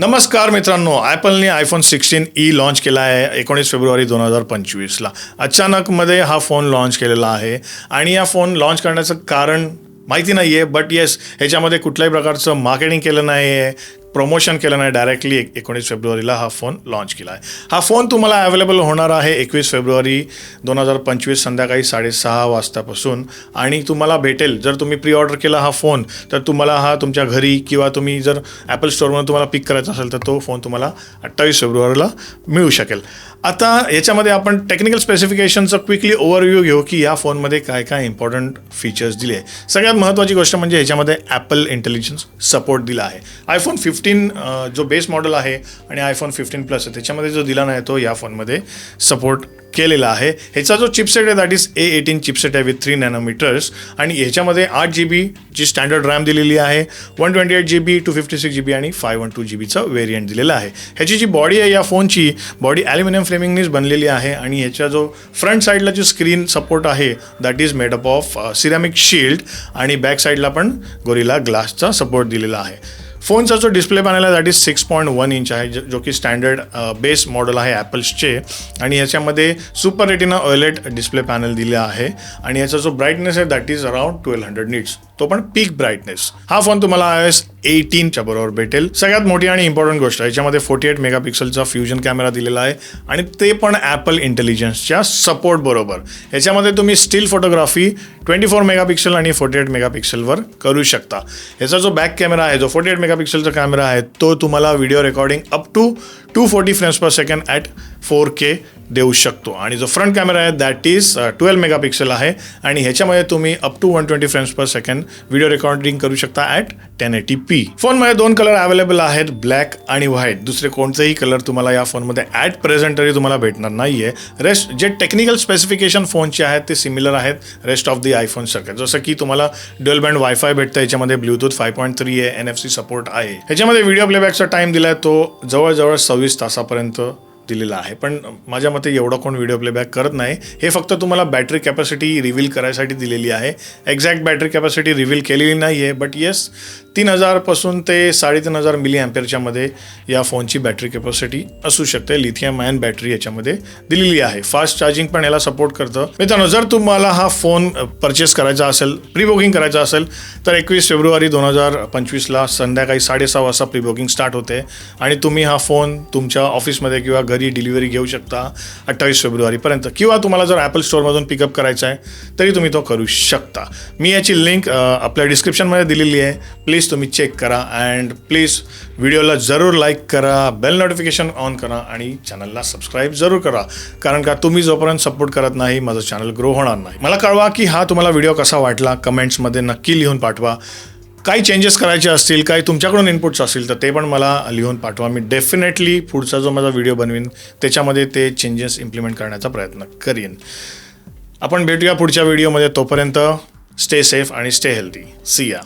नमस्कार मित्रांनो ॲपलने आयफोन सिक्स्टीन ई लाँच केला आहे एकोणीस फेब्रुवारी दोन हजार पंचवीसला. अचानकमध्ये हा फोन लॉन्च केलेला आहे आणि या फोन लॉन्च करण्याचं कारण माहिती नाही आहे बट येस ह्याच्यामध्ये कुठल्याही प्रकारचं मार्केटिंग केलं नाही आहे प्रमोशन केलं नाही. डायरेक्टली एक एकोणीस फेब्रुवारीला हा फोन लॉन्च केला आहे. हा फोन तुम्हाला अवेलेबल होणार आहे एकवीस फेब्रुवारी दोन हजार पंचवीस संध्याकाळी साडेसहा वाजतापासून. आणि तुम्हाला भेटेल जर तुम्ही प्री ऑर्डर केला हा फोन तर तुम्हाला हा तुमच्या घरी किंवा तुम्ही जर ॲपल स्टोरमधून तुम्हाला पिक करायचा असेल तर तो फोन तुम्हाला अठ्ठावीस फेब्रुवारीला मिळू शकेल. आता याच्यामध्ये आपण टेक्निकल स्पेसिफिकेशनचं क्विकली ओव्हरव्ह्यू घेऊ की या फोनमध्ये काय काय इम्पॉर्टंट फीचर्स दिले आहे सगळ्यात महत्त्वाची गोष्ट म्हणजे याच्यामध्ये ॲपल इंटेलिजन्स सपोर्ट दिला आहे. आयफोन फिफ्टीन जो बेस मॉडेल आहे आणि आयफोन फिफ्टीन प्लस आहे त्याच्यामध्ये जो दिला नाही तो या फोनमध्ये सपोर्ट केलेला आहे. ह्याचा जो चिपसेट आहे that is A eighteen chipset आहे विथ थ्री नॅनोमीटर्स आणि ह्याच्यामध्ये आठ जी बी जी स्टँडर्ड रॅम दिलेली आहे one twenty eight G B two fifty six G B आणि फाय वन टू जी बीचा व्हेरियंट दिलेलं आहे. ह्याची जी बॉडी आहे या फोनची बॉडी ॲल्युमिनियम फ्लेमिंगनीच बनलेली आहे आणि ह्याच्या जो फ्रंट साईडला जो स्क्रीन सपोर्ट आहे that is made up of ceramic shield आणि बॅक साईडला पण गोरिला ग्लासचा सपोर्ट दिलेला आहे. फोनचा जो डिस्प्ले पॅनल आहे that is six point one inch आहे जो- की स्टँडर्ड बेस मॉडेल आहे ॲपल्सचे आणि याच्यामध्ये super retina OLED display panel दिले आहे. आणि याचा जो ब्राईटनेस आहे that is around twelve hundred nits तो पण पीक ब्राईटनेस हा फोन तुम्हाला आय एस एटीनच्या बरोबर भेटेल. सगळ्यात मोठी आणि इम्पॉर्टंट गोष्ट याच्यामध्ये फोर्टी एट मेगापिक्सलचा फ्युजन कॅमेरा दिलेला आहे आणि ते पण ॲपल इंटेलिजन्सच्या सपोर्ट बरोबर. याच्यामध्ये तुम्ही still photography twenty four megapixel आणि फोर्टी एट मेगापिक्सलवर करू शकता. याचा जो बॅक कॅमेरा आहे जो फोर्टी एट मेगापिक्सलचा कॅमेरा आहे तो तुम्हाला video recording up to two forty frames per second at four K देऊ शकतो. आणि जो फ्रंट कॅमेरा आहे दॅट इज ट्वेल्व मेगापिक्सल आहे. आणि ह्याच्यामध्ये तुम्ही up to one twenty frames per second video recording करू शकता ॲट टेन एटी पी फोनमध्ये दोन कलर अवेलेबल आहेत ब्लॅक आणि व्हाईट दुसरे कोणतेही कलर तुम्हाला या फोनमध्ये ॲट प्रेझेंट तरी तुम्हाला भेटणार नाही आहे रेस्ट जे टेक्निकल स्पेसिफिकेशन फोनचे आहेत ते सिमिलर आहेत रेस्ट ऑफ दी आयफोन सारखे. जसं की तुम्हाला ड्युअल बँड वायफाय भेटतं याच्यामध्ये ब्लूटूथ फाय पॉईंट थ्री आहे एन एफ सी सपोर्ट आहे. ह्याच्यामध्ये व्हिडिओ प्लेबॅकचा टाइम दिला आहे तो जवळजवळ सव्वीस तासापर्यंत. दिलेला आहे. पण माझ्या मते एवढा कोण व्हिडिओ प्लेबॅक करत नाही. हे फक्त तुम्हाला बॅटरी कॅपॅसिटी रिव्हील करायसाठी दिलेली आहे. एक्झॅक्ट बॅटरी कॅपॅसिटी रिव्हील केलेली नाही आहे बट येस तीन हजारपासून ते साडेतीन हजार मिली अँपेअरच्या मध्ये या फोनची बॅटरी कॅपॅसिटी असू शकते. लिथियम आयन बॅटरी याच्यामध्ये दिलेली आहे. फास्ट चार्जिंग पण याला सपोर्ट करतं. मित्रांनो जर तुम्हाला हा फोन परचेस करायचा असेल प्री बुकिंग करायचा असेल तर एकवीस फेब्रुवारी दोन हजार पंचवीसला संध्याकाळी साडेसहा वाजता प्री बुकिंग स्टार्ट होते. आणि तुम्ही हा फोन तुमच्या ऑफिसमध्ये किंवा घरी डिलिव्हरी घेऊ शकता अठ्ठावीस फेब्रुवारीपर्यंत. किंवा तुम्हाला जर ॲपल स्टोअरमधून पिकअप करायचा आहे तरी तुम्ही तो करू शकता. मी याची लिंक आपल्या डिस्क्रिप्शनमध्ये दिलेली आहे. प्लीज प्लीज तुम्ही चेक करा अँड प्लीज व्हिडिओला जरूर लाईक करा बेल नोटिफिकेशन ऑन करा आणि चॅनलला सबस्क्राईब जरूर करा. कारण का तुम्ही जोपर्यंत सपोर्ट करत नाही माझं चॅनल ग्रो होणार नाही. मला कळवा की हा तुम्हाला व्हिडिओ कसा वाटला कमेंट्समध्ये नक्की लिहून पाठवा. काही चेंजेस करायचे असतील काही तुमच्याकडून इनपुट्स असतील तर ते पण मला लिहून पाठवा. मी डेफिनेटली पुढचा जो माझा व्हिडिओ बनवीन त्याच्यामध्ये ते चेंजेस इम्प्लिमेंट करण्याचा प्रयत्न करीन. आपण भेटूया पुढच्या व्हिडिओमध्ये तोपर्यंत स्टे सेफ आणि स्टे हेल्दी सी या